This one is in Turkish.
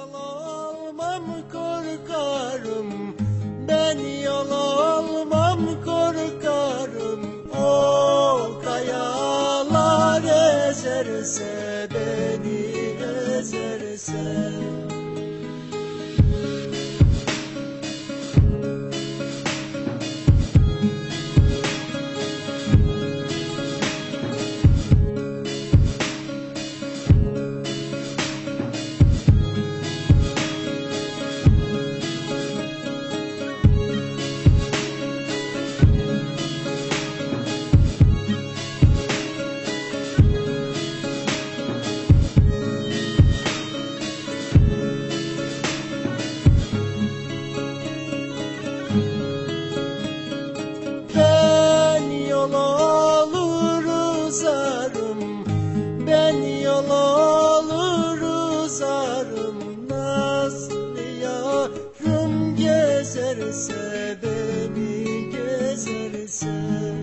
yol korkarım. Ben yol korkarım. O kayalar ezerse beni ezerse Ebedi gezersen.